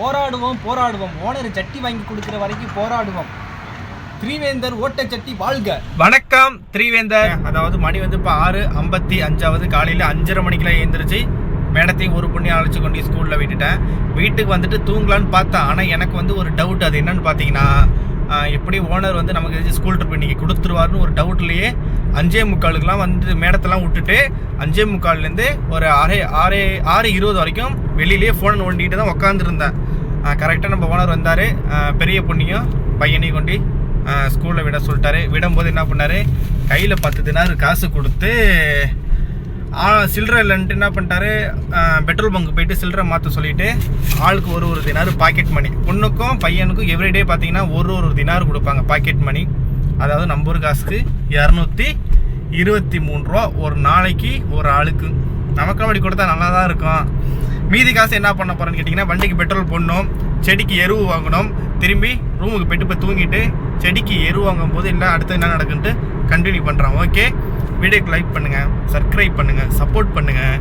போராடுவோம் போராடுவோம். ஓனர் சட்டி வாங்கி கொடுக்குற வரைக்கும் போராடுவோம். திரிவேந்தர் ஓட்ட சட்டி வாழ்க. வணக்கம் திரிவேந்தர். அதாவது மணி வந்து இப்போ ஆறு ஐம்பத்தி அஞ்சாவது காலையில் அஞ்சரை மணிக்கெல்லாம் எழுந்திரிச்சு மேடத்தையும் ஒரு பொண்ணி அழைச்சி கொண்டு ஸ்கூலில் விட்டுட்டேன். வீட்டுக்கு வந்துட்டு தூங்கலான்னு பார்த்தேன். ஆனால் எனக்கு வந்து ஒரு டவுட் அது என்னன்னு பார்த்தீங்கன்னா எப்படி ஓனர் வந்து நமக்கு ஸ்கூல் ட்ரிப் இன்னைக்கு கொடுத்துருவாருன்னு ஒரு டவுட்லேயே அஞ்சே முக்காலுக்கெலாம் வந்து மேடத்தெல்லாம் விட்டுட்டு அஞ்சே முக்கால்லேருந்து ஒரு ஆறே ஆறே ஆறு இருபது வரைக்கும் வெளியிலேயே ஃபோன் நோண்டிட்டு தான் உட்காந்துருந்தேன் கரெக்டாக நம்ம ஓனர் வந்தார். பெரிய பொண்ணையும் பையனையும் கொண்டு ஸ்கூலில் விட சொல்லிட்டாரு. விடும்போது என்ன பண்ணார்? கையில் பத்து தினார் காசு கொடுத்து சில்லற இல்லைன்ட்டு என்ன பண்ணிட்டாரு? பெட்ரோல் பங்க் போயிட்டு சில்லறை மாற்ற சொல்லிட்டு ஆளுக்கு ஒரு ஒரு தினார் பாக்கெட் மணி பொண்ணுக்கும் பையனுக்கும் எவ்ரிடே பார்த்தீங்கன்னா ஒரு ஒரு தினார் கொடுப்பாங்க பாக்கெட் மணி அதாவது நம்ம ஒரு காசுக்கு இரநூத்தி இருபத்தி மூணு ரூபா ஒரு நாளைக்கு ஒரு ஆளுக்கு. நமக்கு அப்படி கொடுத்தா நல்லா தான் இருக்கும். மீதி காசு என்ன பண்ண போகிறேன்னு கேட்டிங்கன்னா வண்டிக்கு பெட்ரோல் போடணும் செடிக்கு எருவு வாங்கணும். திரும்பி ரூமுக்கு பெட்டு போய் தூங்கிட்டு செடிக்கு எருவு வாங்கும் போது இல்லை அடுத்து என்ன நடக்குன்ட்டு கண்டினியூ பண்ணுறான் ஓகே வீடியோக்கு லைக் பண்ணுங்கள் சப்ஸ்கிரைப் பண்ணுங்கள் சப்போர்ட் பண்ணுங்கள்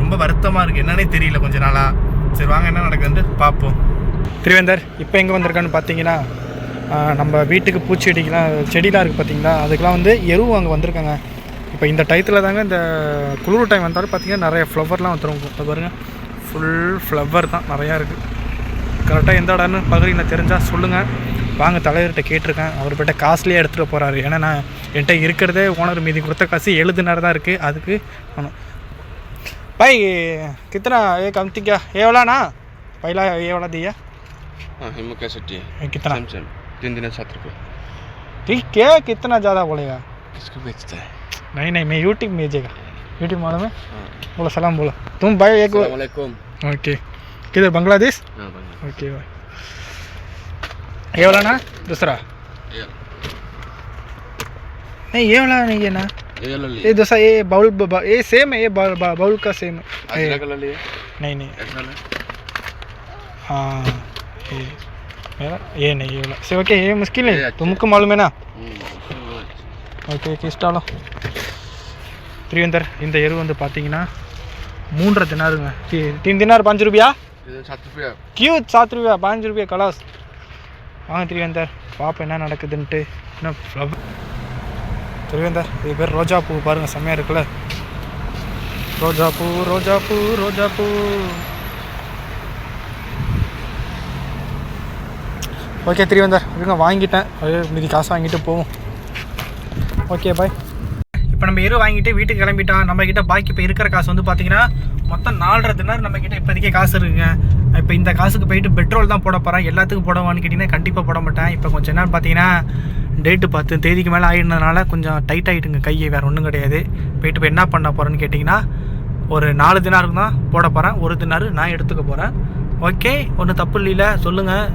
ரொம்ப வருத்தமாக இருக்குது என்னன்னே தெரியல கொஞ்ச நாளாக சரி வாங்க என்ன நடக்குதுன்ட்டு பார்ப்போம். திருவேந்தர் இப்போ எங்கே வந்திருக்கான்னு பார்த்தீங்கன்னா நம்ம வீட்டுக்கு பூச்செடிக்கெலாம் செடிலாம் இருக்குது பார்த்தீங்களா அதுக்கெலாம் வந்து எருவு அங்கே வந்திருக்காங்க இப்போ இந்த டயத்தில் தாங்க இந்த குளிர் டைம் வந்தாலும் பார்த்தீங்கன்னா நிறைய ஃப்ளவர்லாம் வந்துடும் இப்போ பாருங்கள் ஃபுல் ஃப்ளவர் தான் நிறையா இருக்குது கரெக்டாக எந்த இடம்னு பகுதியில் தெரிஞ்சால் சொல்லுங்கள் வாங்க தலைவர்கிட்ட கேட்டிருக்கேன் அவர்கிட்ட காஸ்ட்லியாக எடுத்துகிட்டு போகிறாரு ஏன்னா நான் என்கிட்ட இருக்கிறதே ஓனர் மீதி கொடுத்த காசு எழுதுனார் தான் இருக்குது அதுக்கு வேணும் பாய் கித்தனா ஏ கம்திக்கா ஏவலாண்ணா பைலா ஏவலா दिया हाँ हिम्मत कैसे टी है कितना सेम सेम तीन दिन सात रुपये ठीक क्या कितना ज़्यादा बोलेगा? किसको बेचता है? नहीं नहीं मैं यूट्यूब में भेजेगा। यूट्यूब मालूम है हाँ। बोलो सलाम बोलो। तुम भाई एक ओके। किधर बांग्लादेश? हाँ ओके भाई। ये वाला ना दूसरा। नहीं ये वाला नहीं है ना। ये दूसरा ये बाउल ये सेम है ये बाउल का सेम है। नहीं नहीं। हाँ ये मेरा ये नहीं ये वाला से ओके ये मुश्किल ये है अच्छा तुमको मालूम है ना हम्म, ஓகே ஓகே இஷ்டாலும் திரிவேந்தர் இந்த எரு வந்து பார்த்தீங்கன்னா மூன்றரை தினாருங்க தி- तीन दिनार पाँच रुपया ये सात रुपया क्यों सात रुपया पाँच रुपया कलास வாங்க திரிவேந்தர் பாப்போம் என்ன நடக்குதுன்ட்டு என்ன ஃப்ளவர் திரிவேந்தர் இது பேர் ரோஜா பூ பாருங்க செம்மையாக இருக்குல்ல ரோஜா பூ ரோஜா பூ ரோஜா பூ ஓகே திரிவேந்தர் இருங்க வாங்கிட்டேன். அது மீதி காசு வாங்கிட்டு போவோம். ஓகே பாய் இப்போ நம்ம எரு வாங்கிட்டு வீட்டுக்கு கிளம்பிட்டோம் நம்மக்கிட்ட பாக்கி இப்போ இருக்கிற காசு வந்து பார்த்தீங்கன்னா மொத்தம் நாலரை தினார் நம்மக்கிட்ட இப்போதைக்கே காசு இருக்குங்க. இப்போ இந்த காசுக்கு போயிட்டு பெட்ரோல் தான் போட போகிறேன் எல்லாத்துக்கும் போடவான்னு கேட்டிங்கன்னா கண்டிப்பாக போட மாட்டேன். இப்போ கொஞ்சம் என்னன்னு பார்த்தீங்கன்னா டேட்டு பார்த்து தேதிக்கு மேலே ஆகிடுனதுனால கொஞ்சம் டைட் ஆகிட்டுங்க கையை வேறு ஒன்றும் கிடையாது. போயிட்டு இப்போ என்ன பண்ண போகிறேன்னு கேட்டிங்கன்னா ஒரு நாலு தினாருக்கு தான் போட போகிறேன் ஒரு தினாரு நான் எடுத்துக்க போகிறேன் ஓகே ஒன்றும் தப்பு இல்லைல்ல சொல்லுங்கள்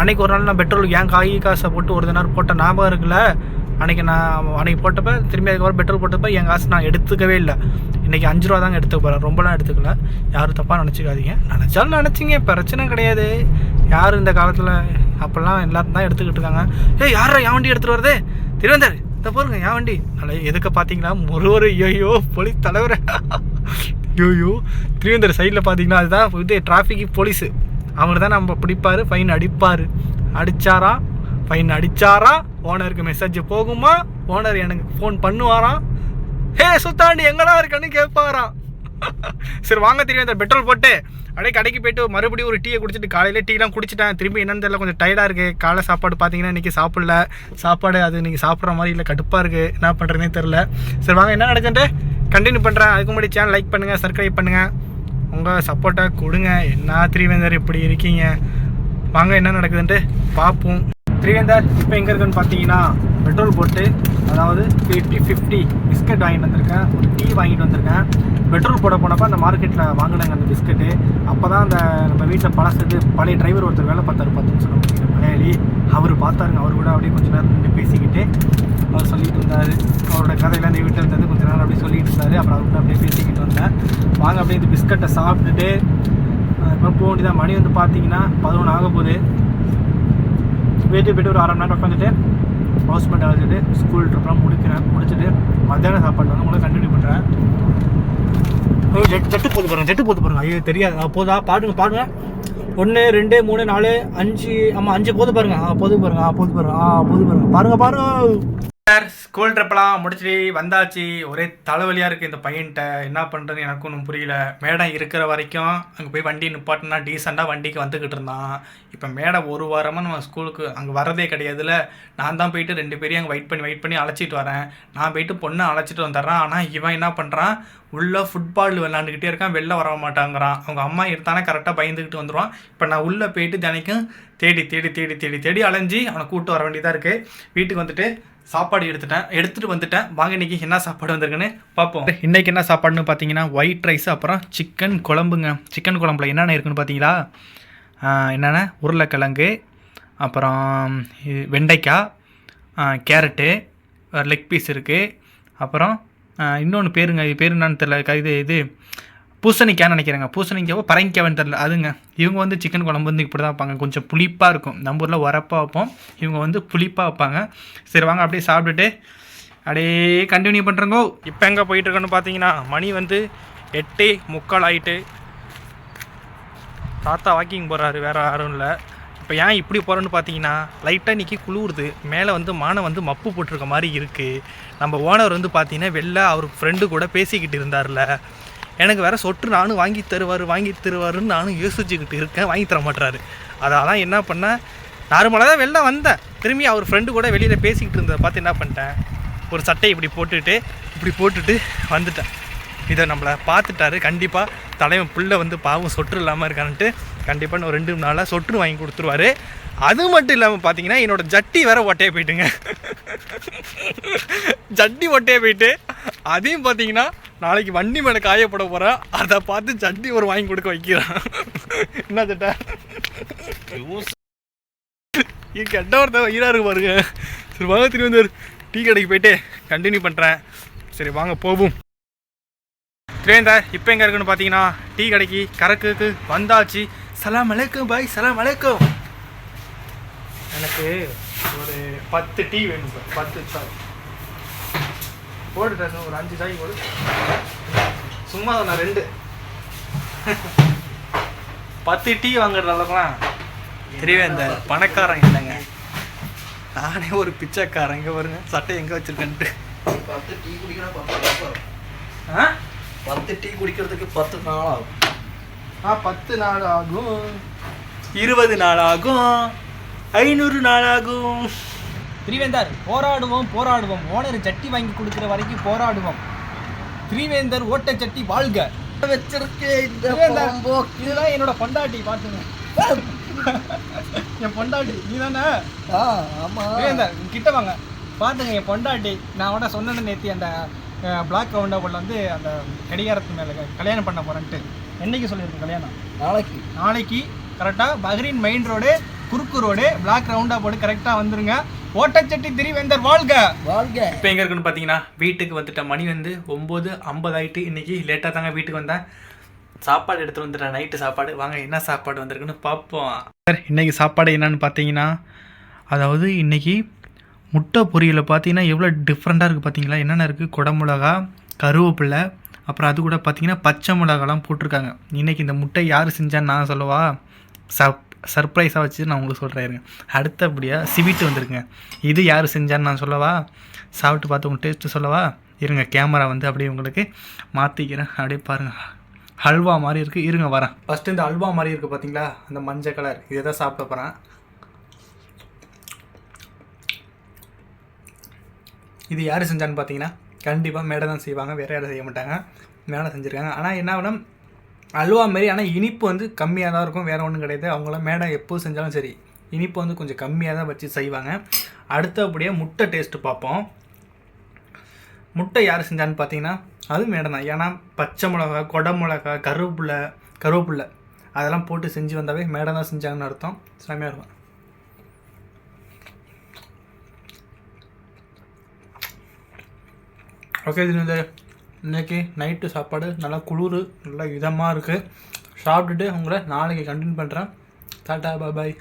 அன்னைக்கு ஒரு நாள் நான் பெட்ரோல் ஏன் காய் காசை போட்டு ஒரு தினார் போட்ட ஞாபகம் இருக்குல்ல? அன்னைக்கு நான் அன்னைக்கு போட்டப்ப திரும்பி அதுக்கப்புறம் பெட்ரோல் போட்டப்ப என் காசு நான் எடுத்துக்கவே இல்லை. இன்றைக்கி அஞ்சு ரூபா தாங்க எடுத்துக்க போகிறேன் ரொம்பலாம் எடுத்துக்கல. யாரும் தப்பாக நினச்சிக்காதீங்க. நினச்சாலும் நினச்சிங்க. பிரச்சனை கிடையாது. யார் இந்த காலத்தில் அப்போல்லாம் எல்லாரும் தான் எடுத்துக்கிட்டு இருக்காங்க. ஏய் யாரா என் வண்டி எடுத்துகிட்டு வருது திருவந்தர் இந்த பாருங்க என் வண்டி. நல்லா எதுக்கு பார்த்தீங்களா ஒரு ஒரு ஐயோ போலீஸ் தலைவர். ஐயோ திருவந்தர் சைடில் பார்த்தீங்கன்னா அதுதான் இது டிராஃபிக் போலீஸு அவர் தான் நம்ம பிடிப்பார் ஃபைன் அடிப்பார். அடிச்சாரா? ஃபைன் அடித்தாரா ஓனருக்கு மெசேஜ் போகுமா? ஓனர் எனக்கு ஃபோன் பண்ணுவாராம் ஹே சுத்தாண்டி எங்கடா இருக்கன்னு கேட்பாராம் சரி வாங்க திரும்பி அந்த பெட்ரோல் போட்டு. அப்படியே கடைக்கு போயிட்டு மறுபடியும் ஒரு டீயை குடிச்சிட்டு காலையில் டீலாம் குடிச்சிட்டேன். திரும்பி என்னன்னு தெரியல கொஞ்சம் டயர்டாக இருக்குது காலை சாப்பாடு பார்த்தீங்கன்னா இன்றைக்கி சாப்பிடல. சாப்பாடு அது இன்றைக்கி சாப்பிட்ற மாதிரி இல்லை கடுப்பாக இருக்குது என்ன பண்ணுறதுனே தெரில சரி வாங்க என்ன நடக்குன்ட்டு கண்டினியூ பண்ணுறேன் அதுக்கு முன்னாடி சேனல் லைக் பண்ணுங்கள் சப்ஸ்கிரைப் பண்ணுங்கள் உங்கள் சப்போர்ட்டை கொடுங்க. என்ன திரிவேந்தர் இப்படி இருக்கீங்க? வாங்க என்ன நடக்குதுன்ட்டு பார்ப்போம் திரிவேந்தர் இப்போ எங்கே இருக்குன்னு பார்த்தீங்கன்னா பெட்ரோல் போட்டு அதாவது ஃபிஃப்டி ஃபிஃப்டி பிஸ்கட் வாங்கிட்டு வந்திருக்கேன். ஒரு டீ வாங்கிட்டு வந்திருக்கேன். பெட்ரோல் போட போனப்போ அந்த மார்க்கெட்டில் வாங்கினாங்க அந்த பிஸ்கட்டு அப்போ தான் அந்த நம்ம வீட்டில் பழசது பழைய டிரைவர் ஒருத்தர் வேலை பார்த்தாரு பார்த்துன்னு நிமிஷம் நம்ம மலையாளி. அவர் பார்த்தாருங்க. அவர் கூட அப்படியே கொஞ்சம் நேரம் நின்று பேசிக்கிட்டு அவர் சொல்லிட்டு இருந்தார். அவரோட கதையெல்லாம் நீ வீட்டில் இருந்தது கொஞ்ச நேரம் அப்படியே சொல்லிட்டு இருந்தார். அப்புறம் அவர் கூட அப்படியே பேசிக்கிட்டு வந்தேன். வாங்க அப்படியே இந்த பிஸ்கட்டை சாப்பிட்டுட்டு அதுக்கப்புறம் போக வேண்டியதான் மணி வந்து பார்த்தீங்கன்னா பதினொன்று ஆக போகுது. வீட்டுக்கு போய்ட்டு ஒரு அரை மணி நேரம் உட்காந்துட்டு ஹவுஸ்மெண்ட் அழைச்சிட்டு ஸ்கூல் ட்ரிப்லாம் முடிக்கிறேன். முடிச்சுட்டு மத்தியானம் சாப்பாடு வந்து உங்களை கண்டினியூ பண்ணுறேன் ஐயோ, ஜெட் ஜெட்டு போது பாருங்க ஜெட்டு போது பாருங்க. ஐயோ தெரியாது. போதா? பாடுங்க பாடுங்க. ஒன்று ரெண்டு மூணு நாலு அஞ்சு ஆமாம் அஞ்சு போது பாருங்க. ஆ போது பாருங்க ஆ போது பாருங்க ஆ போது பாருங்க. பாருங்க பாருங்க. ஸ்கூல் ட்ரிப்லாம் முடிச்சுட்டு வந்தாச்சு. ஒரே தலைவலியாக இருக்குது இந்த பையன்கிட்ட. என்ன பண்ணுறதுன்னு எனக்கு ஒன்றும் புரியல. மேடம் இருக்கிற வரைக்கும் அங்கே போய் வண்டி நிப்பாட்டினா டீசெண்டாக வண்டிக்கு வந்துக்கிட்டு இருந்தான். இப்போ மேடம் ஒரு வாரமாக நம்ம ஸ்கூலுக்கு அங்கே வரதே கிடையாதுல நான் தான் போயிட்டு ரெண்டு பேரையும் அங்கே வெயிட் பண்ணி வெயிட் பண்ணி அழைச்சிட்டு வரேன். நான் போயிட்டு பொண்ணை அழைச்சிட்டு வந்துடுறேன். ஆனால் இவன் என்ன பண்ணுறான் உள்ளே ஃபுட்பால் விளாண்டுக்கிட்டே இருக்கான். வெளில வர மாட்டாங்கிறான். அவங்க அம்மா எடுத்தானே கரெக்டாக பயந்துக்கிட்டு வந்துடுவான் இப்போ நான் உள்ளே போயிட்டு தினைக்கும் தேடி தேடி தேடி தேடி தேடி அலைஞ்சி அவனை கூப்பிட்டு வர வேண்டியதாக இருக்குது வீட்டுக்கு வந்துட்டு சாப்பாடு எடுத்துட்டேன் எடுத்துகிட்டு வந்துட்டேன். வாங்க இன்னைக்கு என்ன சாப்பாடு வந்திருக்குன்னு பார்ப்போம். இன்றைக்கி என்ன சாப்பாடுன்னு பார்த்தீங்கன்னா ஒயிட் ரைஸ் அப்புறம் சிக்கன் குழம்புங்க. சிக்கன் குழம்புல என்னென்ன இருக்குன்னு பார்த்தீங்களா? என்னென்ன? உருளைக்கிழங்கு அப்புறம் இது வெண்டைக்காய் கேரட்டு லெக் பீஸ் இருக்குது அப்புறம் இன்னொன்று பேருங்க இது பேர் என்னன்னு தெரியல. க- இது இது பூசணிக்காய்னு நினைக்கிறேங்க. பூசணிக்காவோ பரங்கிக்காவன் தெரில அதுங்க இவங்க வந்து சிக்கன் குழம்பு வந்து இப்படி தான் வைப்பாங்க. கொஞ்சம் புளிப்பாக இருக்கும். நம்ம ஊரில் உரப்பாக வைப்போம். இவங்க வந்து புளிப்பாக வைப்பாங்க. சரி வாங்க அப்படியே சாப்பிட்டுட்டு அப்படியே கண்டினியூ பண்ணுறங்கோ இப்போ எங்கே போயிட்டுருக்கோன்னு பார்த்தீங்கன்னா மணி வந்து எட்டு முக்கால் ஆயிட்டு. தாத்தா வாக்கிங் போகிறாரு வேறு யாரும் இல்லை. இப்போ ஏன் இப்படி போகிறோன்னு பார்த்தீங்கன்னா லைட்டாக இன்றைக்கி குளிருது. மேலே வந்து மானை வந்து மப்பு போட்டிருக்க மாதிரி இருக்குது நம்ம ஓனர் வந்து பார்த்தீங்கன்னா வெளில அவர் ஃப்ரெண்டு கூட பேசிக்கிட்டு இருந்தார்ல எனக்கு வேறு சொட்டு நானும் வாங்கி தருவார் வாங்கி தருவாருன்னு நானும் யோசிச்சுக்கிட்டு இருக்கேன். வாங்கி தர மாட்டுறாரு அதான் என்ன பண்ணேன் நார்மலாக தான் வெளில வந்தேன். திரும்பி அவர் ஃப்ரெண்டு கூட வெளியில் பேசிக்கிட்டு இருந்ததை பார்த்து என்ன பண்ணிட்டேன்? ஒரு சட்டை இப்படி போட்டுட்டு இப்படி போட்டுட்டு வந்துட்டேன். இதை நம்மளை பார்த்துட்டாரு. கண்டிப்பாக தலைவன் புள்ள வந்து பாவம் சொற்று இல்லாமல் இருக்கான்ட்டு கண்டிப்பாக இன்னும் ரெண்டு நாளாக சொற்று வாங்கி கொடுத்துருவாரு. அது மட்டும் இல்லாமல் பார்த்தீங்கன்னா என்னோடய ஜட்டி வேற ஒட்டையே போயிட்டுங்க. ஜட்டி ஒட்டையே போயிட்டு அதையும் பார்த்தீங்கன்னா நாளைக்கு வண்டி மேலே காயப்பட போகிறேன் அதை பார்த்து ஜட்டி ஒரு வாங்கி கொடுக்க வைக்கிறான். என்ன சட்டா இது கெட்ட ஒருத்தர் ஈரா இருக்கு பாருங்க. சரி வாங்க திரும்பி வந்து டீ கடைக்கு போயிட்டு கண்டினியூ பண்ணுறேன் சரி வாங்க போவோம். திரேந்தர் இப்போ எங்கே இருக்குன்னு பார்த்தீங்கன்னா டீ கடைக்கு கறக்குக்கு வந்தாச்சு. சலாம் அலைக்கும் பாய் சலாம் அலைக்கும். எனக்கு ஒரு பத்து டீ வேணும் சார் பத்து சாய். போடு சார் ஒரு அஞ்சு சாய் போடு. சும்மா நான் ரெண்டு. பத்து டீ வாங்குற அளவுக்குலாம் திரிவேந்தர் பணக்காரன் இல்லைங்க. நானே ஒரு பிச்சைக்காரன் இங்கே வருங்க சட்டை எங்கே வச்சிருக்கேன்ட்டு. பத்து டீ குடிக்கணும். ஆ? பத்து டீ குடிக்கிறதுக்கு பத்து நாள் ஆகும் ஆ பத்து நாள் ஆகும் இருபது நாள் ஆகும் ஐநூறு நாள் ஆகும் திரிவேந்தர் போராடுவோம் போராடுவோம். ஓனர் சட்டி வாங்கி கொடுக்குற வரைக்கும் போராடுவோம். திரிவேந்தர் ஓட்ட சட்டி வாழ்க. வச்சிருக்கேன் இந்த திரிவேந்தர், போம்போக்கு. இதுதான் என்னோட பொண்டாட்டி பாத்துங்க. என் பொண்டாட்டி நீ தானே ஆ, ஆமா. திரிவேந்தர் கிட்ட வாங்க. பாத்துங்க என் பொண்டாட்டி நான் உட சொன்னேன்னு நேத்தி அந்த பிளாக் கவுண்டபிள் வந்து அந்த கடிகாரத்து மேலே கல்யாணம் பண்ண போறேன்ட்டு. என்னைக்கு சொல்லியிருக்கேன் கல்யாணம்? நாளைக்கு. நாளைக்கு. கரெக்டாக பஹ்ரீன் மெயின் ரோடு குறுக்கு ரோடு பிளாக் ரவுண்டா போட்டு கரெக்டாக வந்துருங்க. ஓட்டச்சட்டி திரிவேந்தர் வாழ்க! வாழ்க! இப்போ எங்கே இருக்குன்னு பார்த்தீங்கன்னா வீட்டுக்கு வந்துட்டேன் மணி வந்து ஒம்பது ஐம்பது ஆயிட்டு இன்னைக்கு லேட்டாக தாங்க வீட்டுக்கு வந்தேன். சாப்பாடு எடுத்துகிட்டு வந்துட்டேன். நைட்டு சாப்பாடு. வாங்க என்ன சாப்பாடு வந்திருக்குன்னு பார்ப்போம் சார் இன்னைக்கு சாப்பாடு என்னன்னு பார்த்தீங்கன்னா அதாவது இன்னைக்கு முட்டை பொரியலில் பார்த்தீங்கன்னா எவ்வளோ டிஃப்ரெண்ட்டாக இருக்குது பார்த்தீங்களா? என்னென்ன இருக்குது குடமிளகா கருவேப்பிலை அப்புறம் அது கூட பார்த்தீங்கன்னா பச்சை மிளகாலாம் போட்டிருக்காங்க. இன்னைக்கு இந்த முட்டை யார் செஞ்சான்னு நான் சொல்லவா? சப் சர்ப்ரைஸாக வச்சு நான் உங்களுக்கு சொல்கிறேன் இருங்க. அடுத்தபடியாக சிவிட்டு வந்துருங்க. இது யார் செஞ்சான்னு நான் சொல்லவா? சாப்பிட்டு பார்த்து உங்கள் டேஸ்ட்டு சொல்லவா? இருங்க கேமரா வந்து அப்படியே உங்களுக்கு மாற்றிக்கிறேன் அப்படியே பாருங்கள் ஹல்வா மாதிரி இருக்குது இருங்க வரேன். ஃபஸ்ட்டு இந்த ஹல்வா மாதிரி இருக்குது பார்த்தீங்களா? அந்த மஞ்சள் கலர் இதை தான் சாப்பிட போகிறேன் இது யார் செஞ்சான்னு பார்த்தீங்கன்னா கண்டிப்பாக மேடை தான் செய்வாங்க. வேறு யாரும் செய்ய மாட்டாங்க. மேடை செஞ்சுருக்காங்க. ஆனால் என்ன வேணும் அல்வா மாரி ஆனால் இனிப்பு வந்து கம்மியாக தான் இருக்கும். வேறு ஒன்றும் கிடையாது. அவங்களாம் மேடை எப்போ செஞ்சாலும் சரி இனிப்பு வந்து கொஞ்சம் கம்மியாக தான் வச்சு செய்வாங்க. அடுத்தபடியாக முட்டை டேஸ்ட்டு பார்ப்போம். முட்டை யார் செஞ்சான்னு பார்த்தீங்கன்னா அது மேடம் தான். ஏன்னா பச்சை மிளகா கொடை மிளகா கருவேப்பிலை கருவேப்பிலை அதெல்லாம் போட்டு செஞ்சு வந்தாவே மேடம் தான் செஞ்சாங்கன்னு அர்த்தம். செம்மையாக இருக்கும். ஓகே இது இந்த இன்னைக்கு நைட்டு சாப்பாடு நல்லா குளிர் நல்லா இதமாக இருக்குது சாப்பிட்டுட்டு உங்களை நாளைக்கு கண்டினியூ பண்ணுறேன் டாட்டா பாய்